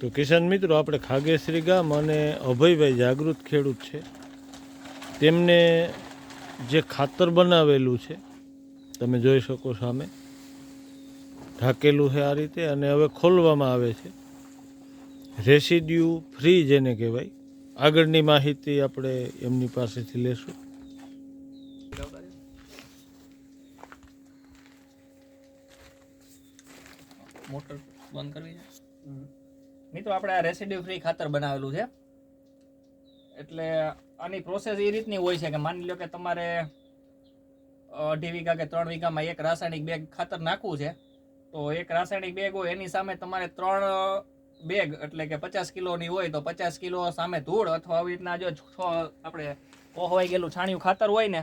તો કિસાન મિત્રો આપણે ખાગેશ્રી ગામ અને અભયભાઈ જાગૃત ખેડૂત છે. તેમને જે ખાતર બનાવેલું છે તમે જોઈ શકો સામે ઢાકેલું છે આ રીતે અને હવે ખોલવામાં આવે છે. રેસિડ્યુ ફ્રી જેને કહેવાય. આગળની માહિતી આપણે એમની પાસેથી લેશું. મોટર બંધ કરવી છે? મિત્રો, આપણે આ રેસિડ્યુ ફ્રી ખાતર બનાવેલું છે. એટલે આની પ્રોસેસ એ રીતની હોય છે કે માની લો કે તમારે અઢી વીઘા કે ત્રણ વીઘામાં એક રાસાયણિક બેગ ખાતર નાખવું છે, તો એક રાસાયણિક બેગ હોય, એની સામે તમારે ત્રણ બેગ એટલે કે પચાસ કિલોની હોય, તો પચાસ કિલો સામે ધૂળ અથવા આવી રીતના જો આપણે કોહવાઈ ગયેલું છાણિયું ખાતર હોય ને,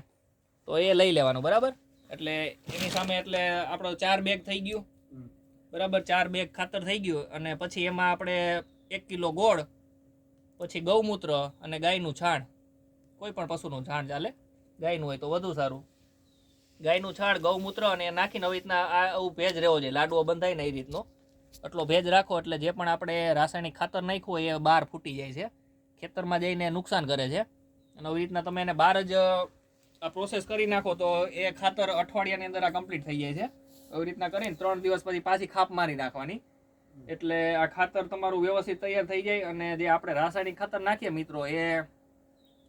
તો એ લઈ લેવાનું, બરાબર? એટલે એની સામે એટલે આપણો ચાર બેગ થઈ ગયું. બરાબર ચાર બેગ ખાતર થઈ ગયું અને પછી એમાં આપણે એક કિલો ગોળ, પછી ગૌમૂત્ર અને ગાયનું છાણ. કોઈ પણ પશુનું છાણ ચાલે. ગાયનું હોય તો વધુ સારું. ગાયનું છાણ, ગૌમૂત્ર અને નાખીને આવી રીતના આ આવું ભેજ રહેવો જોઈએ. લાડવો બંધાય ને એ રીતનો. એટલો ભેજ રાખો એટલે જે પણ આપણે રાસાયણિક ખાતર નાખ્યું હોય એ બહાર ફૂટી જાય છે. ખેતરમાં જઈને નુકસાન કરે છે. અને આવી રીતના તમે એને બહાર જ આ પ્રોસેસ કરી નાખો તો એ ખાતર અઠવાડિયાની અંદર આ કમ્પ્લીટ થઈ જાય છે. આવી રીતના કરીને ત્રણ દિવસ પછી પાછી ખાપ મારી નાખવાની. એટલે આ ખાતર તમારું વ્યવસ્થિત તૈયાર થઈ જાય અને જે આપણે રાસાયણિક ખાતર નાખીએ મિત્રો, એ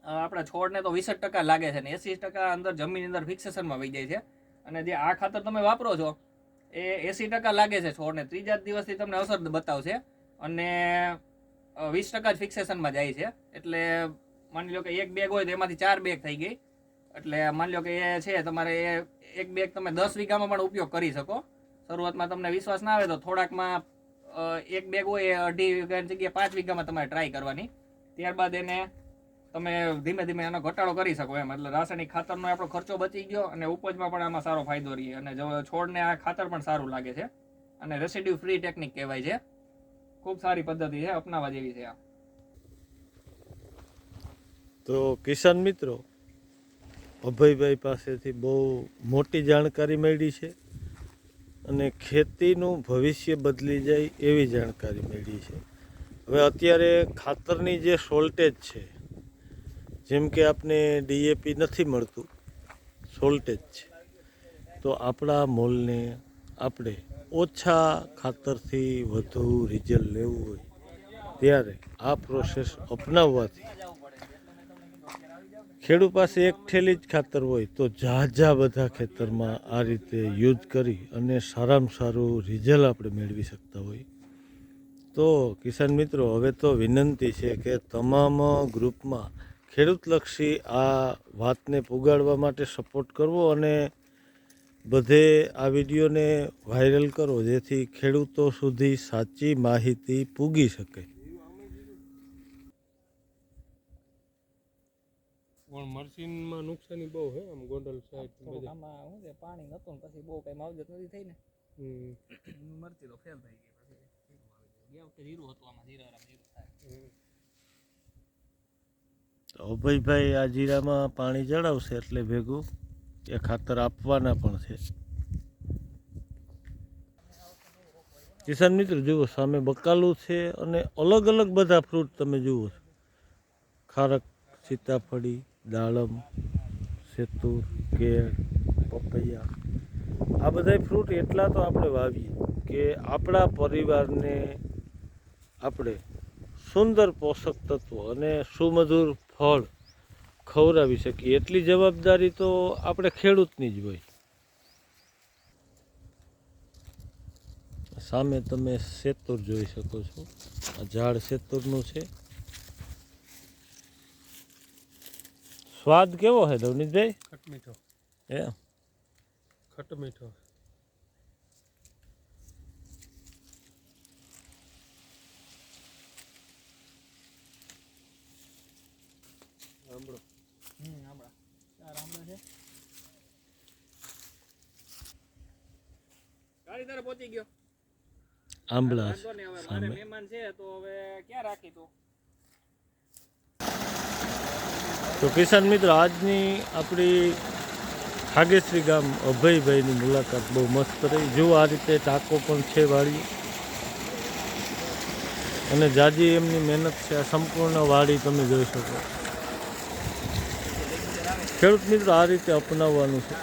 આપણા છોડને તો વીસ ટકા લાગે છે ને એસી ટકા અંદર જમીન અંદર ફિક્સેશનમાં વહી જાય છે. અને જે આ ખાતર તમે વાપરો છો, એ એસી ટકા લાગે છે છોડને. ત્રીજા દિવસથી તમને અસર બતાવશે અને વીસ ટકા જ ફિક્સેશનમાં જાય છે. એટલે માની લો કે એક બેગ હોય તો એમાંથી ચાર બેગ થઈ ગઈ. એટલે માની લો કે એ છે, તમારે એ એક બેગ તમે દસ વીઘામાં પણ ઉપયોગ કરી શકો. શરૂઆતમાં તમને વિશ્વાસ ના આવે તો થોડાકમાં એક બેગ હોય એ અઢી વીઘાની જગ્યાએ પાંચ વીઘામાં તમારે ટ્રાય કરવાની. ત્યારબાદ એને તમે ધીમે ધીમે એનો ઘટાડો કરી શકો એમ. એટલે રાસાયણિક ખાતરનો આપણો ખર્ચો બચી ગયો અને ઉપજમાં પણ આમાં સારો ફાયદો રહે. અને છોડને આ ખાતર પણ સારું લાગે છે. અને રેસિડ્યુ ફ્રી ટેકનિક કહેવાય છે. ખૂબ સારી પદ્ધતિ છે, અપનાવવા જેવી છે આ. તો કિસાન મિત્રો અભયભાઈ પાસેથી બહુ મોટી જાણકારી મળી છે અને ખેતીનું ભવિષ્ય બદલી જાય એવી જાણકારી મળી છે. હવે અત્યારે ખાતરની જે શોર્ટેજ છે, જેમ કે આપને ડીએપી નથી મળતું શોર્ટેજ છે. તો આપણા મોલને આપણે ઓછા ખાતરથી વધુ રિઝલ્ટ લેવું હોય, ત્યારે આ પ્રોસેસ અપનાવવાથી ખેડૂત પાસે એક ઠેલી જ ખાતર હોય તો ઝાઝા બધા ખેતરમાં આ રીતે યુઝ કરી અને સારામાં સારું રિઝલ્ટ આપણે મેળવી શકતા હોય. તો કિસાન મિત્રો, હવે તો વિનંતી છે કે તમામ ગ્રુપમાં ખેડૂતલક્ષી આ વાતને પુગાડવા માટે સપોર્ટ કરવો અને બધે આ વિડીયોને વાયરલ કરો જેથી ખેડૂતો સુધી સાચી માહિતી પૂગી શકે. પણ મરચીનમાં નુકસાની બહુ છે આમ ગોંડલ સાઈડ આમાં શું છે પાણી નતું પછી બહુ કઈ માવજત નથી થઈ ને. હમ. મરચી તો ફેલ થઈ ગઈ પછી ગયા. વખતે જીરું હતું આમાં જીરા જીરું થાય. તો અભયભાઈ આ જીરામાં પાણી ચડાવશે એટલે ભેગું એ ખાતર આપવાના પણ છે. કિસાન મિત્ર જુઓ સામે બકાલું છે અને અલગ અલગ બધા ફ્રૂટ તમે જુઓ છો. ખારક સીતાફળી દાડમ, સેતુર, કેળ, પપૈયા, આ બધા ફ્રૂટ એટલા તો આપણે વાવીએ કે આપણા પરિવારને આપણે સુંદર પોષક તત્વો અને સુમધુર ફળ ખવડાવી શકીએ. એટલી જવાબદારી તો આપણે ખેડૂતની જ હોય. સામે તમે સેતુર જોઈ શકો છો. આ ઝાડ સેતુરનું છે. સ્વાદ કેવો છે દવનીતભાઈ ખટ મીઠો. એ ખટ મીઠો. હમ આમળા ચાર આમળા છે. ગાડી તારે પહોંચી ગયો. આંબળા વાંધો નહીં મારે સામે. મહેમાન છે તો હવે ક્યાં રાખી તું? તો કિસાન મિત્ર, આજની આપણી ખાગેશ્રી ગામ અભયભાઈની મુલાકાત બહુ મસ્ત રહી. જો આ રીતે ટાંકો પણ છે વાળી અને જાજી એમની મહેનત છે, આ સંપૂર્ણ વાડી તમે જોઈ શકો. ખેડૂત મિત્રો, આ રીતે અપનાવવાનું છે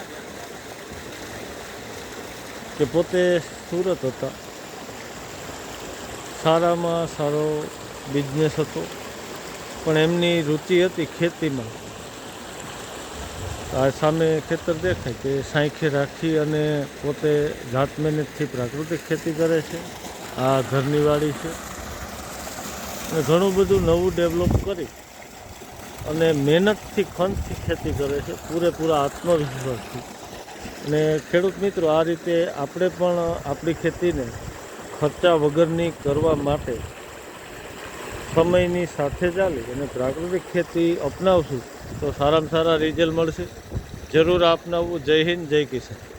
કે પોતે સુરત હતા. સારામાં સારો બિઝનેસ હતો. પણ એમની રુચિ હતી ખેતીમાં. આ સામે ખેતર દેખાય કે સાંખે રાખી અને પોતે જાત મહેનતથી પ્રાકૃતિક ખેતી કરે છે. આ ઘરની વાડી છે. અને ઘણું બધું નવું ડેવલપ કરી અને મહેનતથી ખંતથી ખેતી કરે છે. પૂરેપૂરા આત્મવિશ્વાસથી. અને ખેડૂત મિત્રો, આ રીતે આપણે પણ આપણી ખેતીને ખર્ચા વગરની કરવા માટે સમયની સાથે ચાલી અને પ્રાકૃતિક ખેતી અપનાવશું તો સારામાં સારા રિઝલ્ટ મળશે. જરૂર અપનાવવું જય હિન્દ, જય કિસાન.